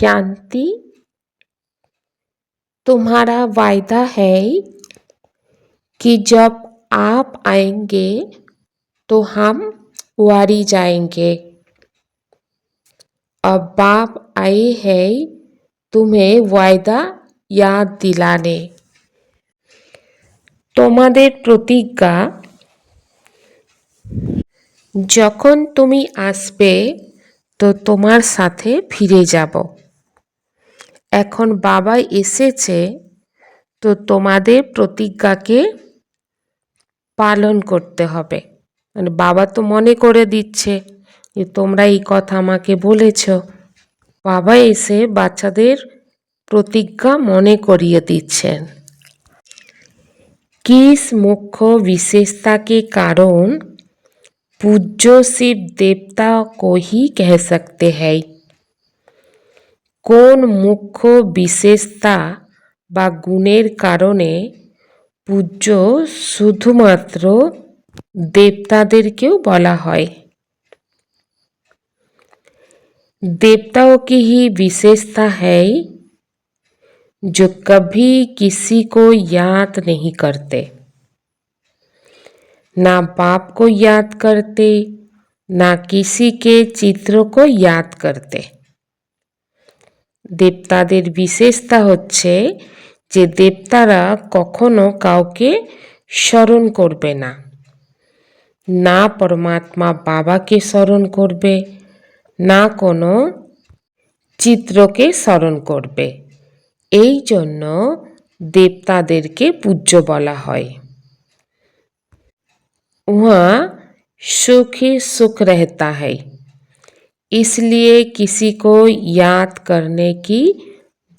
शांति तुम्हारा वायदा है कि जब आप आएंगे तो हम वारी जाएंगे अब बाप आए हैं तुम्हें वायदा याद दिलाने তোমাদের প্রতিজ্ঞা যখন তুমি আসবে তো তোমার সাথে ফিরে যাব এখন বাবা এসেছে, তো তোমাদের প্রতিজ্ঞাকে পালন করতে হবে। মানে বাবা তো মনে করে দিচ্ছে যে তোমরা এই কথা আমাকে বলেছ। বাবা এসে বাচ্চাদের প্রতিজ্ঞা মনে করিয়ে দিচ্ছেন। কিস মুখ্য বিশেষতাকে কারণ, পূজ্য শিব দেবতা কহি কে সকতে হ্যায়। কোন মুখ্য বিশেষতা বা গুণের কারণে পূজ্য শুধুমাত্র দেবতাদেরকেও বলা হয়? देवताओं की ही विशेषता है जो कभी किसी को याद नहीं करते ना बाप को याद करते ना किसी के चित्रों को याद करते দেবতাদের বিশেষতা হচ্ছে যে দেবতারা কখনো কাউকে স্মরণ করবে না না পরমাত্মা বাবাকে স্মরণ করবে না কোনো চিত্রকে স্মরণ করবে এই জন্য দেবতাদেরকে পূজ্য বলা হয় वहाँ सुख ही सुख रहता है इसलिए किसी को याद करने की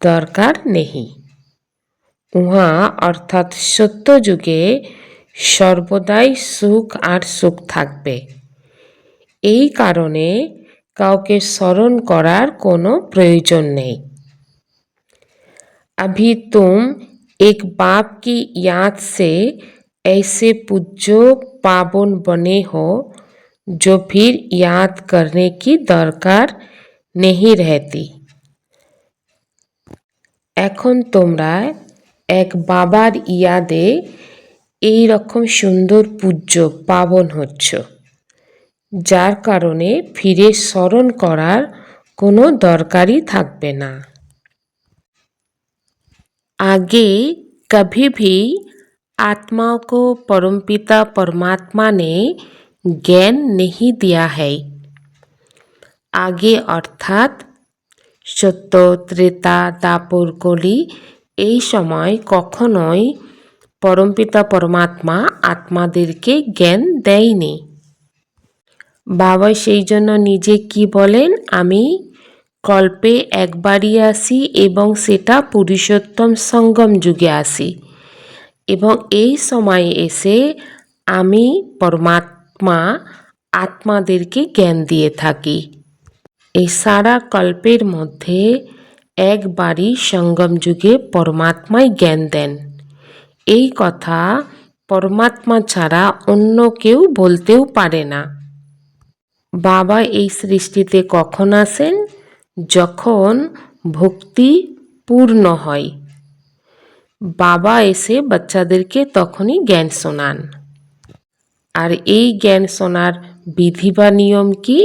দরকার নেই উহা অর্থাৎ সত্য যুগে সর্বদাই সুখ আর সুখ থাকবে এই কারণে কাউকে স্মরণ করার কোনো প্রয়োজন নেই अभी तुम एक बाप की याद से ऐसे पूज्यो पावन बने हो जो फिर याद करने की दरकार नहीं रहती এখন তোমরা এক বাবার ইয়াদে এই রকম সুন্দর পূজ্য পাবন হচ্ছ যার কারণে ফিরে স্মরণ করার কোনো দরকারই থাকবে না आगे कभी भी आत्माओं को परमपिता परमात्मा ने জ্ঞান नहीं दिया है আগে অর্থাৎ সত্য ত্রেতা দাপর কলি এই সময় কখনোই পরমপিতা পরমাত্মা আত্মাদেরকে জ্ঞান দেয়নি বাবা সেই জন্য নিজে কি বলেন আমি কল্পে একবারই আসি এবং সেটা পুরুষোত্তম সঙ্গম যুগে আসি এবং এই সময় এসে আমি পরমাত্মা আত্মাদেরকে জ্ঞান দিয়ে থাকি। এই সারা কল্পের মধ্যে একবারই সঙ্গম যুগে পরমাত্মাই জ্ঞান দেন। এই কথা পরমাত্মা ছাড়া অন্য কেউ বলতেও পারে না। বাবা এই সৃষ্টিতে কখন আসেন? যখন ভক্তি পূর্ণ হয়। বাবা এসে বাচ্চাদেরকে তখনই জ্ঞান শোনান। আর এই জ্ঞান শোনার বিধি বা নিয়ম কি?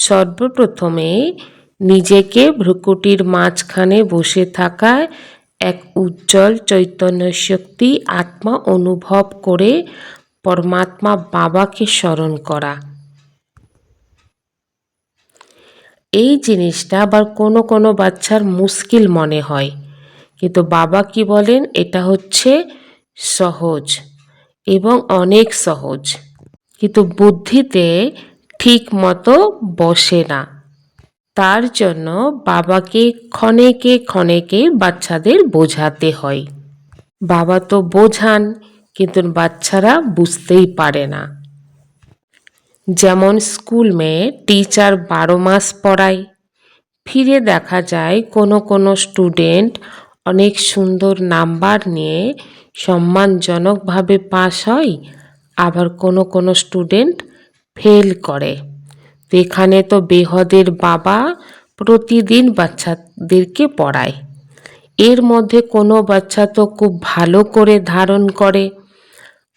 সর্বপ্রথমে নিজেকে ভ্রুকুটির মাঝখানে বসে থাকায় এক উজ্জ্বল চৈতন্য শক্তি আত্মা অনুভব করে পরমাত্মা বাবাকে স্মরণ করা। এই জিনিসটা আবার কোনো কোনো বাচ্চার মুশকিল মনে হয়। কিন্তু বাবা কি বলেন? এটা হচ্ছে সহজ। এবং অনেক সহজ। কিন্তু বুদ্ধিতে ঠিক মতো বসে না। তার জন্য বাবাকে ক্ষণেকে ক্ষণেকে বাচ্চাদের বোঝাতে হয়। বাবা তো বোঝান, কিন্তু বাচ্চারা বুঝতেই পারে না। যেমন স্কুল में টিচার বারো মাস পড়ায়। ফিরে দেখা যায় কোনো কোনো স্টুডেন্ট অনেক সুন্দর নাম্বার নিয়ে সম্মানজনকভাবে পাস হয়, আবার কোনো কোনো স্টুডেন্ট ফেল করে। তো এখানে তো বেহদের বাবা প্রতিদিন বাচ্চাদেরকে পড়ায়। এর মধ্যে কোনো বাচ্চা তো খুব ভালো করে ধারণ করে,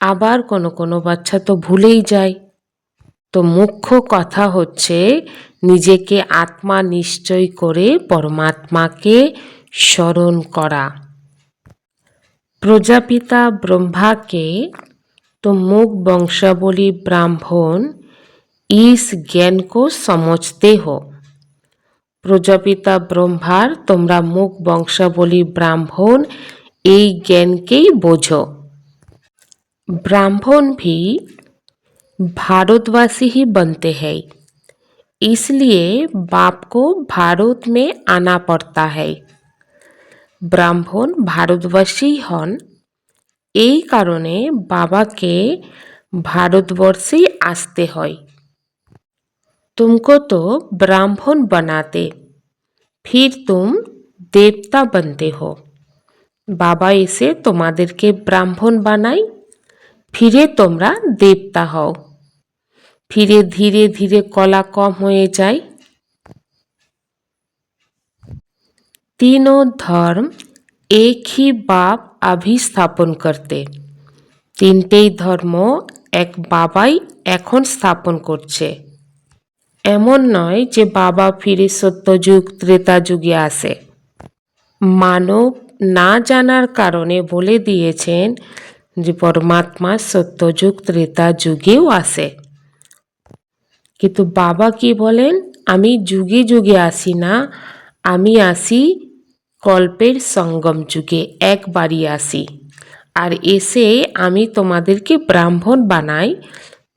আবার কোনো কোনো বাচ্চা তো ভুলেই যায়। তো মুখ্য কথা হচ্ছে, নিজেকে আত্মা নিশ্চয় করে পরমাত্মাকে স্মরণ করা। প্রজাপিতা ব্রহ্মাকে तो मुख वंशावली ब्राह्मण इस ज्ञान को समझते हो প্রজাপিতা ব্রহ্মার তোমরা মুখ বংশাবলী ব্রাহ্মণ এই জ্ঞানকেই বোঝো ब्राह्मण भी भारतवासी ही बनते हैं इसलिए बाप को भारत में आना पड़ता है ব্রাহ্মণ ভারতবাসী হন এই কারণে বাবাকে ভারতবর্ষেই আসতে হয় तुमको तो ब्राह्मण बनाते फिर तुम देवता बनते हो বাবা এসে তোমাদেরকে ব্রাহ্মণ বানাই ফিরে তোমরা দেবতা হও ফিরে ধীরে ধীরে কলা কম হয়ে যায় तीनों धर्म एक ही बाप अभिस्थापन करते তিনটেই ধর্ম এক বাবাই এখন স্থাপন করছে এমন নয় যে বাবা ফিরে সত্যযুগ ত্রেতা যুগে আসে মানব না জানার কারণে বলে দিয়েছেন যে পরমাত্মা সত্যযুগ ত্রেতা যুগেও আসে কিন্তু বাবা কি বলেন আমি যুগে যুগে আসি না আমি আসি কল্পের সঙ্গম যুগে একবারই আসি, আর এসে আমি তোমাদেরকে ব্রাহ্মণ বানাই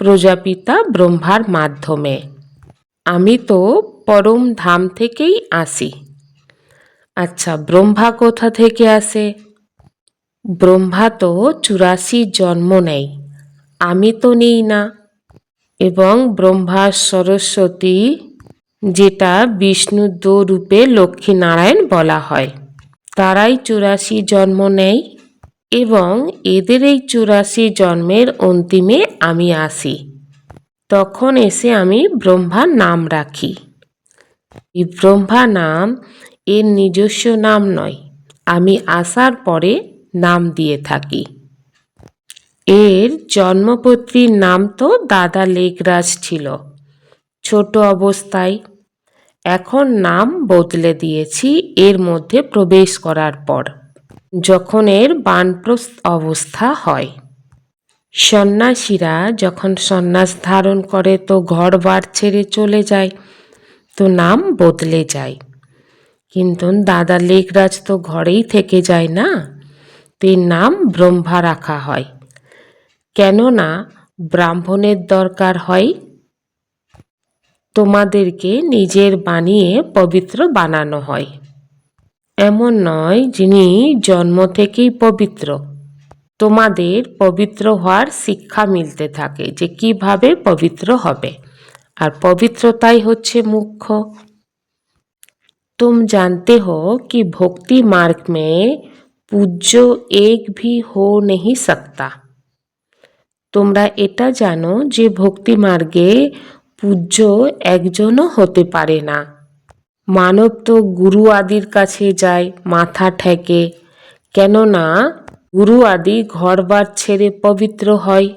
প্রজাপিতা ব্রহ্মার মাধ্যমে। আমি তো পরম ধাম থেকেই আসি। আচ্ছা ব্রহ্মা কোথা থেকে আসে? ব্রহ্মা তো চুরাশি জন্ম নেয় আমি তো নেই না। এবং ব্রহ্মা সরস্বতী যেটা বিষ্ণু দো রূপে লক্ষ্মীনারায়ণ বলা হয়। তারাই চুরাশি জন্ম নেয় এবং এদের এই চুরাশি জন্মের অন্তিমে আমি আসি। তখন এসে আমি ব্রহ্মার নাম রাখি। এই ব্রহ্মা নাম এর নিজস্ব নাম নয়, আমি আসার পরে নাম দিয়ে থাকি। এর জন্মপত্রীর নাম তো দাদা লেগরাজ ছিল। ছোট অবস্থায় এখন নাম বদলে দিয়েছি, এর মধ্যে প্রবেশ করার পর। যখন এর বানপ্রস্থ অবস্থা হয়। সন্ন্যাসীরা যখন সন্ন্যাস ধারণ করে তো ঘর বার ছেড়ে চলে যায়, তো নাম বদলে যায়। কিন্তু দাদা লেখরাজ তো ঘরেই থেকে যায় না, তো এর নাম ব্রহ্মা রাখা হয়। কেননা ব্রাহ্মণের দরকার হয় তোমাদেরকে নিজের বানিয়ে পবিত্র বানানো হয় এমন নয় যিনি জন্ম থেকেই পবিত্র তোমাদের পবিত্র হওয়ার শিক্ষা মিলতে থাকে যে কিভাবে পবিত্র হবে আর পবিত্রতাই হচ্ছে মুখ্য तुम जानते हो कि भक्ति मार्ग में पूज्य एक भी हो नहीं सकता তোমরা এটা জানো যে ভক্তি মার্গে পূজ্য একজনও হতে পারে না। মানব তো গুরু আদির কাছে যায়, মাথা ঠেকে। কেননা গুরু আদি ঘরবার ছেড়ে পবিত্র হয়।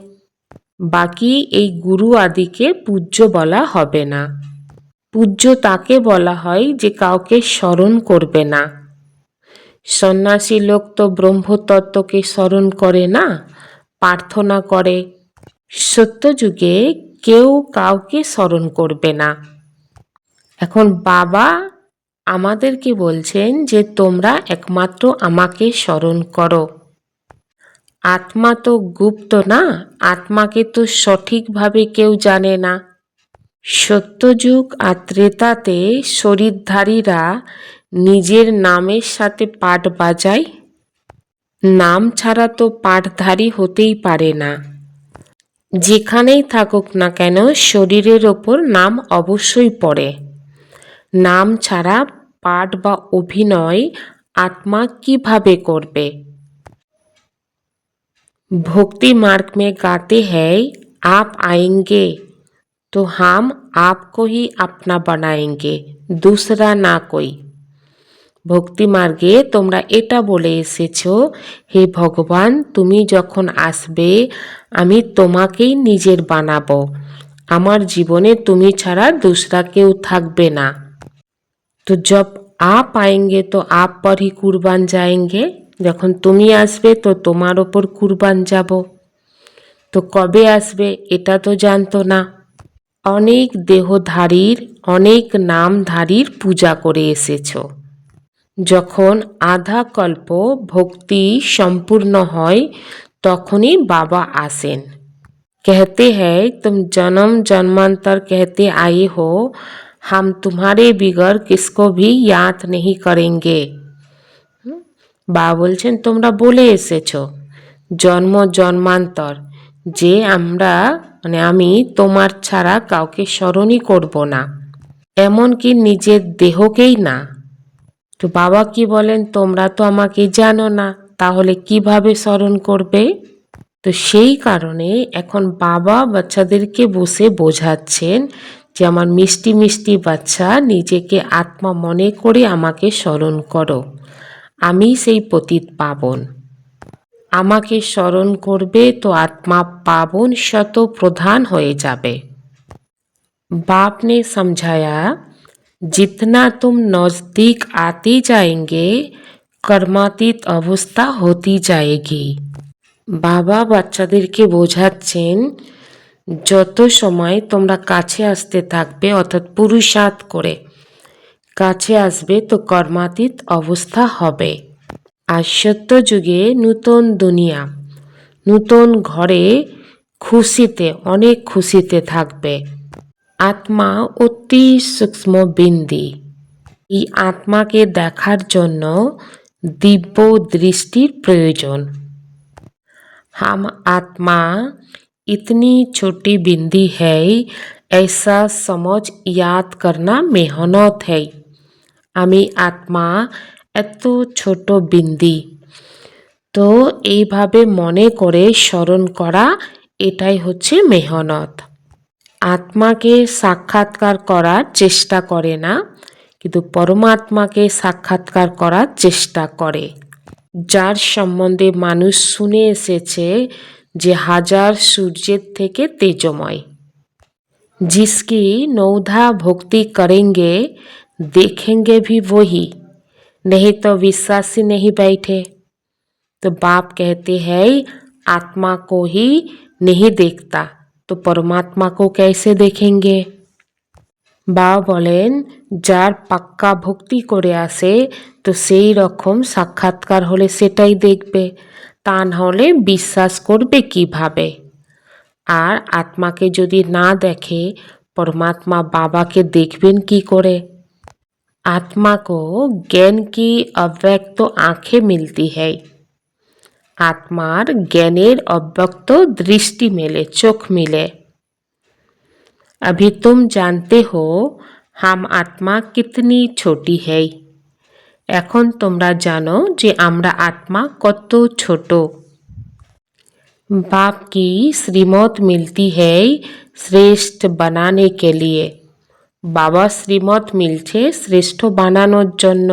বাকি এই গুরু আদিকে পূজ্য বলা হবে না। পূজ্য তাকে বলা হয় যে কাউকে স্মরণ করবে না। সন্ন্যাসী লোক তো ব্রহ্মতত্ত্বকে স্মরণ করে না, প্রার্থনা করে। সত্যযুগে কেউ কাউকে স্মরণ করবে না। এখন বাবা আমাদেরকে বলছেন যে, তোমরা একমাত্র আমাকে স্মরণ করো। আত্মা তো গুপ্ত না, আত্মাকে তো সঠিকভাবে কেউ জানে না। সত্যযুগ আর ত্রেতাতে শরীরধারীরা নিজের নামের সাথে পাঠ বাজায়। নাম ছাড়া তো পাঠধারী হতেই পারে না। যেখানেই থাকুক না কেন শরীরের ওপর নাম অবশ্যই পড়ে নাম ছাড়া পাঠ বা অভিনয় আত্মা কিভাবে করবে भक्ति मार्ग में गाते हैं आप आएंगे तो हम आपको ही अपना बनाएंगे दूसरा ना कोई ভক্তি মার্গে তোমরা এটা বলে এসেছ, হে ভগবান, তুমি যখন আসবে, আমি তোমাকেই নিজের বানাবো। আমার জীবনে তুমি ছাড়া দোসরা কেউ থাকবে না। তো জব আপ আয়েঙ্গে তো আপ পর কুরবান যায়েঙ্গে। যখন তুমি আসবে, তো তোমার ওপর কুরবান যাব। তো কবে আসবে, এটা তো জানতো না। অনেক দেহধারীর, অনেক নামধারীর পূজা করে এসেছ। যখন আধা কল্প ভক্তি সম্পূর্ণ হয় তখনই বাবা আসেন कहते हैं तुम जन्म जन्मांतर कहते आए हो हम तुम्हारे बिगर किसको भी याद नहीं करेंगे হুম? বা বলছেন তোমরা বলে এসেছো জন্ম জন্মান্তর যে আমরা মানে আমি তোমার ছাড়া কাউকে স্মরণই করব না এমনকি নিজের দেহকেই না তো বাবা কি বলেন তোমরা তো আমাকে জানো না তাহলে কিভাবে স্মরণ করবে তো সেই কারণে এখন বাবা বাচ্চাদেরকে বসে বোঝাচ্ছেন যে আমার মিষ্টি মিষ্টি বাচ্চা নিজেকে আত্মা মনে করে আমাকে স্মরণ করো আমি সেই পতিত পাবন আমাকে স্মরণ করবে তো আত্মা পাবন শত প্রধান হয়ে যাবে बाप ने समझाया जितना तुम नज़दीक आते जाएंगे কর্মাতীত অবস্থা হতে যায়গি বাবা বাচ্চাদেরকে বোঝাচ্ছেন যত সময় তোমরা কাছে আসতে থাকবে অর্থাৎ পুরুষার্থ করে কাছে আসবে তো কর্মাতীত অবস্থা হবে আর সত্য যুগে নূতন দুনিয়া নূতন ঘরে খুশিতে অনেক খুশিতে থাকবে আত্মা অতি সূক্ষ্ম বিন্দি এই আত্মাকে দেখার জন্য দিব্য দৃষ্টির প্রয়োজন हम आत्मा इतनी छोटी बिंदी है ऐसा समझ याद करना मेहनत है আমি আত্মা এত ছোট বিন্দি তো এইভাবে মনে করে স্মরণ করা এটাই হচ্ছে মেহনত আত্মাকে সাক্ষাৎকার করার চেষ্টা করে না কিন্তু পরমাত্মাকে সাক্ষাৎকার করার চেষ্টা করে যার সম্বন্ধে মানুষ শুনে এসেছে যে হাজার সূর্যের থেকে তেজময় जिसकी नौधा भक्ति करेंगे देखेंगे भी वही नहीं तो विश्वास ही नहीं बैठे तो बाप कहते हैं आत्मा को ही नहीं देखता तो परमात्मा को कैसे देखेंगे বাবা বলেন যার পাক্কা ভক্তি করে আসে তো সেই রকম সাক্ষাৎকার হলে সেটাই দেখবে তা নাহলে বিশ্বাস করবে কিভাবে আর আত্মাকে যদি না দেখে পরমাত্মা বাবাকে দেখবেন কি করে आत्मा को ज्ञान की अव्यक्त आंखें मिलती है আত্মার জ্ঞানের অব্যক্ত দৃষ্টি মেলে চোখ মিলে अभी तुम जानते हो हम आत्मा कितनी छोटी है এখন তোমরা জানো যে আমরা আত্মা কত ছোট बाप की श्रीमत मिलती है শ্রেষ্ঠ বানানে के लिए বাবা শ্রীমত মিলছে শ্রেষ্ঠ বানানোর জন্য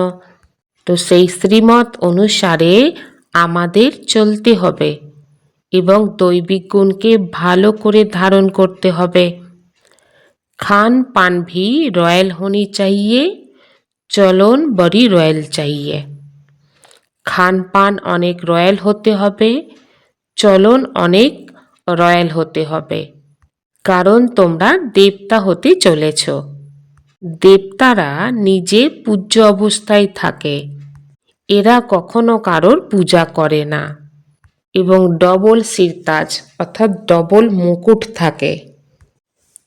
তো সেই শ্রীমত অনুসারে আমাদের চলতে হবে এবং দৈবিক গুণকে ভালো করে ধারণ করতে হবে। খান পান ভি রয়্যাল হনি চাইয়ে, চলন বড়ি রয়্যাল চাইয়ে। খান পান অনেক রয়্যাল হতে হবে, চলন অনেক রয়্যাল হতে হবে। কারণ তোমরা দেবতা হতে চলেছ। দেবতারা নিজে পূজ্য অবস্থায় থাকে। এরা কখনো কারোর পূজা করে না এবং ডবল সিরতাজ অর্থাৎ ডবল মুকুট থাকে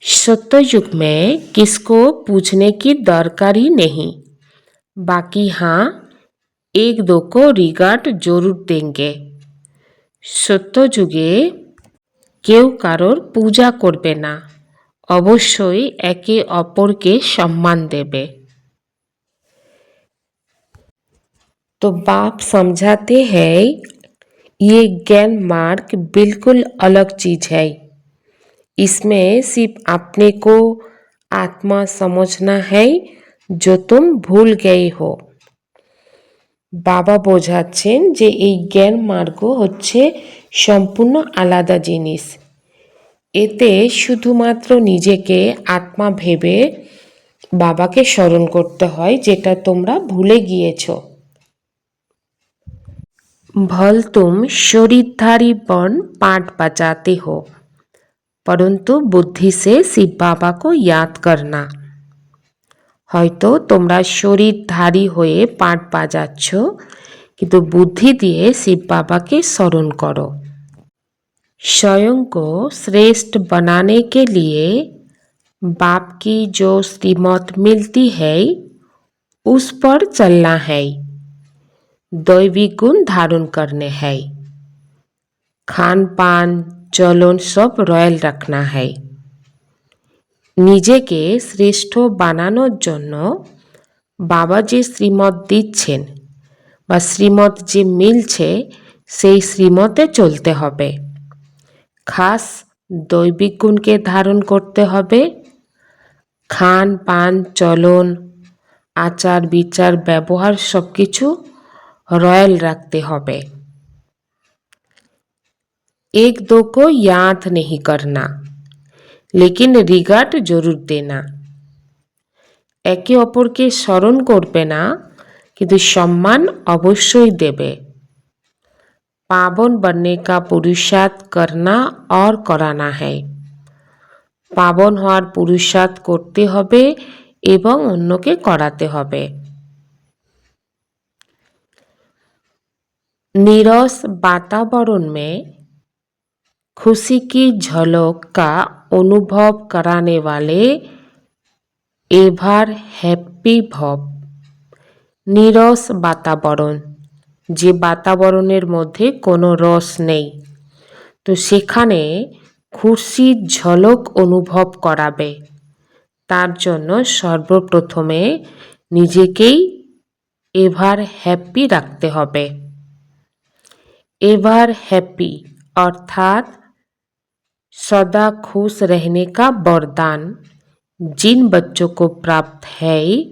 सत्ययुग में किसको पूछने की दरकार ही नहीं बाकी हाँ एक दो को रिगार्ड जरूर देंगे সত্য যুগে কেউ কারোর পূজা করবে না অবশ্যই একে অপরকে সম্মান দেবে तो बाप समझाते हैं ये ज्ञान मार्ग बिल्कुल अलग चीज है इसमें सिर्फ अपने को आत्मा समझना है जो तुम भूल गए हो বাবা বোঝাচ্ছেন যে এই জ্ঞান মার্গ হচ্ছে সম্পূর্ণ আলাদা জিনিস এতে শুধুমাত্র নিজেকে আত্মা ভেবে বাবাকে স্মরণ করতে হয় যেটা তোমরা ভুলে গিয়েছো भल तुम शरीरधारी बन पाठ बजाते हो परंतु बुद्धि से शिव बाबा को याद करना হয়তো তোমরা শরীরধারী হয়ে পাঠ বাজাচ্ছ কিন্তু বুদ্ধি দিয়ে শিব বাবাকে স্মরণ করো स्वयं को श्रेष्ठ बनाने के लिए बाप की जो श्रीमत मिलती है उस पर चलना है दैविक गुण धारण करने हैं खान पान চলন সব রয়্যাল রাখনা है নিজেকে শ্রেষ্ঠ বানানোর জন্য বাবা যে শ্রীমত দিচ্ছেন বা শ্রীমত যে মিলছে সেই শ্রীমতে চলতে হবে খাস দৈবিক গুণকে ধারণ করতে হবে খান পান চলন আচার বিচার ব্যবহার সব কিছু रॉयल रखते হবে एक दो को याद नहीं करना लेकिन रिगार्ड जरूर देना একে অপরকে স্মরণ করবে না কিন্তু সম্মান অবশ্যই দেবে পাবন बनने का पुरुषार्थ करना और कराना है পাবন হওয়ার পুরুষার্থ করতে হবে এবং অন্যকে করাতে হবে नीरस वातावरण में खुशी की झलक का अनुभव कराने वाले एभार हैप्पी भव নীরস বাতাবরণ যে বাতাবরণের মধ্যে কোনো রস নেই তো সেখানে খুশির ঝলক অনুভব করাবে তার জন্য সর্বপ্রথমে নিজেকেই এভার হ্যাপি রাখতে হবে एवर हैप्पी, अर्थात सदा खुश रहने का वरदान। जिन बच्चों को प्राप्त है,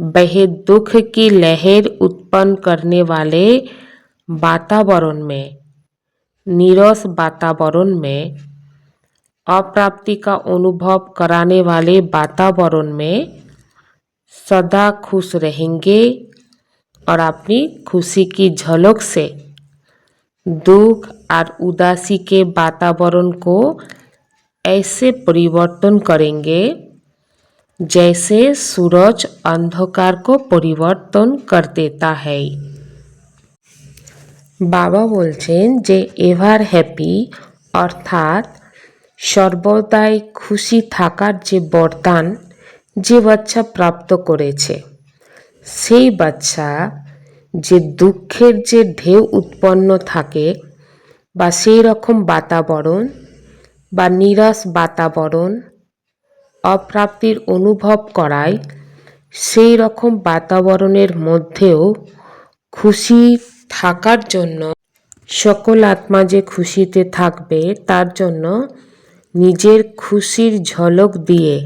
वह दुख की लहर उत्पन्न करने वाले वातावरण में, नीरस वातावरण में, अप्राप्ति का अनुभव कराने वाले वातावरण में सदा खुश रहेंगे और अपनी खुशी की झलक से दुख और उदासी के वातावरण को ऐसे परिवर्तन करेंगे जैसे सूरज अंधकार को परिवर्तन कर देता है বাবা বলছেন যে এভার হ্যাপি অর্থাৎ সর্বদাই খুশি থাকার যে বরদান যে বাচ্চা প্রাপ্ত করেছে সেই বাচ্চা যে দুঃখের যে ঢেউ উৎপন্ন থাকে বা সেই রকম বাতাবরণ বা নিরাশ বাতাবরণ, অপ্রাপ্তির অনুভব করায় সেই রকম বাতাবরণের মধ্যেও খুশি থাকার জন্য, সকল আত্মা যে খুশিতে থাকবে তার জন্য নিজের খুশির ঝলক দিয়ে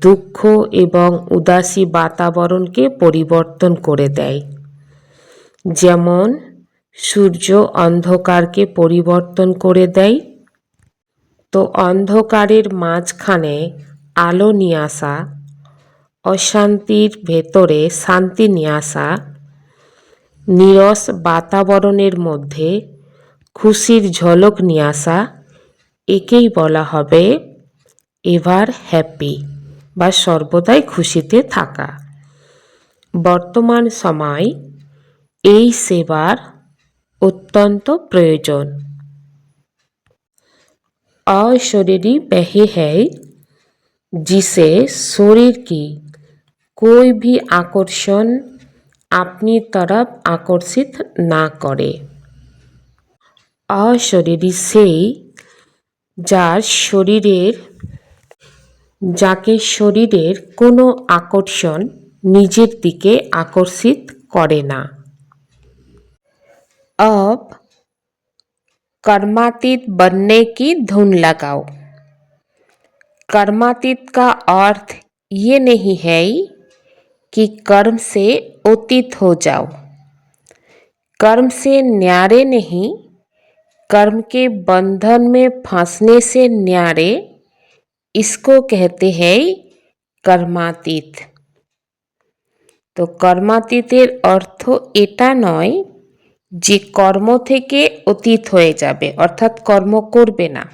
দুঃখ এবং উদাসী বাতাবরণকে পরিবর্তন করে দেয়। যেমন, সূর্য অন্ধকারকে পরিবর্তন করে দেয়। তো অন্ধকারের মাঝখানে আলো নিয়ে আসা, অশান্তির ভেতরে শান্তি নিয়ে আসা, নিরস বাতাবরণের মধ্যে খুশির ঝলক নিয়ে আসা, একেই বলা হবে এভার হ্যাপি বা সর্বদাই খুশিতে থাকা। বর্তমান সময় এই সেবার অত্যন্ত প্রয়োজন अशरीरी वह है जिसे शरीर की कोई भी आकर्षण अपनी तरफ आकर्षित ना करे অশরীরী সেই যার শরীরের যাকে শরীরের কোনো আকর্ষণ নিজের দিকে আকর্ষিত করে না अब कर्मातीत बनने की धुन लगाओ कर्मातीत का अर्थ ये नहीं है कि कर्म से अतीत हो जाओ कर्म से न्यारे नहीं कर्म के बंधन में फंसने से न्यारे इसको कहते हैं কর্মাতীত তো কর্মাতীতের অর্থ এটা নয় যে কর্ম থেকে অতীত হয়ে যাবে, অর্থাৎ কর্ম করবে না,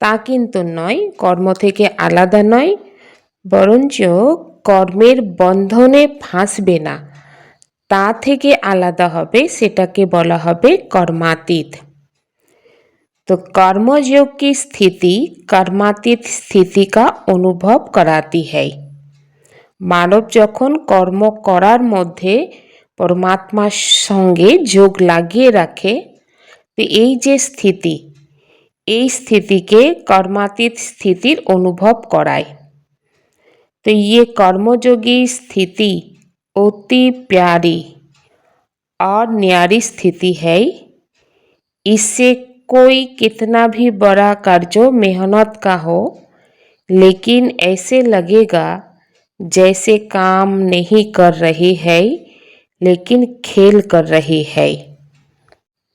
তা কিন্তু নয়, কর্ম থেকে আলাদা নয়, বরঞ্চ কর্মের বন্ধনে ফাঁসবে না, তা থেকে আলাদা হবে, সেটাকে বলা হবে কর্মাতীত। তো কর্মযোগ কি স্থিতি, কর্মাতীত স্থিতি কা অনুভব করাতি হয় মানব যখন কর্ম করার মধ্যে পরমাত্মার সঙ্গে যোগ লাগিয়ে রাখে তো এই যে স্থিতি এই স্থিতিকে কর্মাতীত স্থিতির অনুভব করায় तो ये कर्मयोगी स्थिति अति प्यारी और न्यारी स्थिति है इससे कोई कितना भी बड़ा कार्य मेहनत का हो लेकिन ऐसे लगेगा जैसे काम नहीं कर रही है लेकिन खेल कर रही है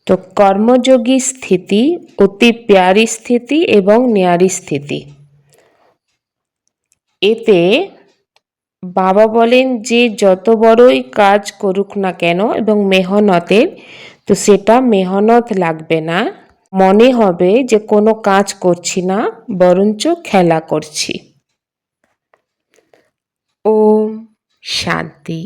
তো কর্মযোগী স্থিতি অতি প্যারি স্থিতি এবং ন্যারি স্থিতি এতে বাবা বলেন যে যত বড়ই কাজ করুক না কেন এবং মেহনতের তো সেটা মেহনত লাগবে না মনে হবে যে কোনো কাজ করছি না বরঞ্চ খেলা করছি ওম শান্তি